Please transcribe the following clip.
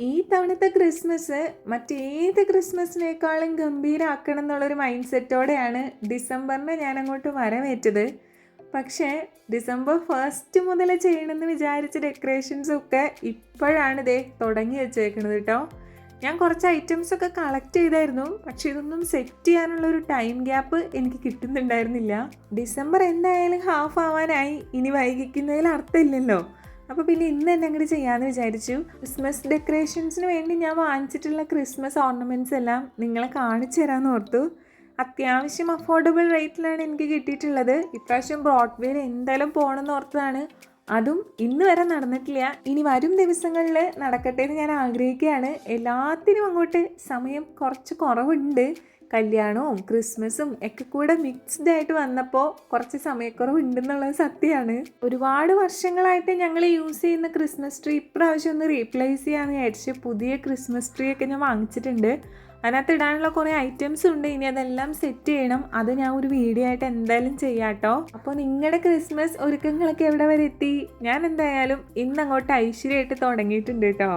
ഈ തവണത്തെ ക്രിസ്മസ് മറ്റേത് ക്രിസ്മസിനേക്കാളും ഗംഭീരമാക്കണം എന്നുള്ളൊരു മൈൻഡ് സെറ്റോടെയാണ് ഡിസംബറിന് ഞാൻ അങ്ങോട്ട് വരവേറ്റത്. പക്ഷേ ഡിസംബർ ഫസ്റ്റ് മുതൽ ചെയ്യണമെന്ന് വിചാരിച്ച ഡെക്കറേഷൻസ് ഒക്കെ ഇപ്പോഴാണ് ഇതേ തുടങ്ങി വെച്ചേക്കുന്നത് കേട്ടോ. ഞാൻ കുറച്ച് ഐറ്റംസൊക്കെ കളക്ട് ചെയ്തായിരുന്നു. പക്ഷേ ഇതൊന്നും സെറ്റ് ചെയ്യാനുള്ള ഒരു ടൈം ഗ്യാപ്പ് എനിക്ക് കിട്ടുന്നുണ്ടായിരുന്നില്ല. ഡിസംബർ എന്തായാലും ഹാഫ് ആവാനായി. ഇനി വൈകിക്കുന്നതിൽ അർത്ഥമില്ലല്ലോ. അപ്പോൾ പിന്നെ ഇന്ന് തന്നെ അങ്ങോട്ട് ചെയ്യാമെന്ന് വിചാരിച്ചു. ക്രിസ്മസ് ഡെക്കറേഷൻസിന് വേണ്ടി ഞാൻ വാങ്ങിച്ചിട്ടുള്ള ക്രിസ്മസ് ഓർണമെന്റ്സ് എല്ലാം നിങ്ങളെ കാണിച്ചു തരാമെന്ന് ഓർത്തു. അത്യാവശ്യം അഫോർഡബിൾ റേറ്റിലാണ് എനിക്ക് കിട്ടിയിട്ടുള്ളത്. ഇപ്രാവശ്യം ബ്രോഡ്വേയിൽ എന്തായാലും പോകണമെന്ന് ഓർത്തതാണ്. അതും ഇന്ന് വരെ നടന്നിട്ടില്ല. ഇനി വരും ദിവസങ്ങളിൽ നടക്കട്ടെ എന്ന് ഞാൻ ആഗ്രഹിക്കുകയാണ്. എല്ലാത്തിനും അങ്ങോട്ട് സമയം കുറച്ച് കുറവുണ്ട്. കല്യാണവും ക്രിസ്മസും ഒക്കെ കൂടെ മിക്സ്ഡ് ആയിട്ട് വന്നപ്പോൾ കുറച്ച് സമയക്കുറവ് ഉണ്ടെന്നുള്ളത് സത്യമാണ് ഒരുപാട് വർഷങ്ങളായിട്ട് ഞങ്ങൾ യൂസ് ചെയ്യുന്ന ക്രിസ്മസ് ട്രീ ഇപ്രാവശ്യം ഒന്ന് റീപ്ലേസ് ചെയ്യാമെന്ന് വിചാരിച്ച് പുതിയ ക്രിസ്മസ് ട്രീ ഒക്കെ ഞാൻ വാങ്ങിച്ചിട്ടുണ്ട്. അതിനകത്ത് ഇടാനുള്ള കുറേ ഐറ്റംസ് ഉണ്ട്. ഇനി അതെല്ലാം സെറ്റ് ചെയ്യണം. അത് ഞാൻ ഒരു വീഡിയോ ആയിട്ട് എന്തായാലും ചെയ്യാട്ടോ. അപ്പോൾ നിങ്ങളുടെ ക്രിസ്മസ് ഒരുക്കങ്ങളൊക്കെ എവിടെ വരെ എത്തി? ഞാൻ എന്തായാലും ഇന്ന് അങ്ങോട്ട് ഐശ്വര്യമായിട്ട് തുടങ്ങിയിട്ടുണ്ട് കേട്ടോ.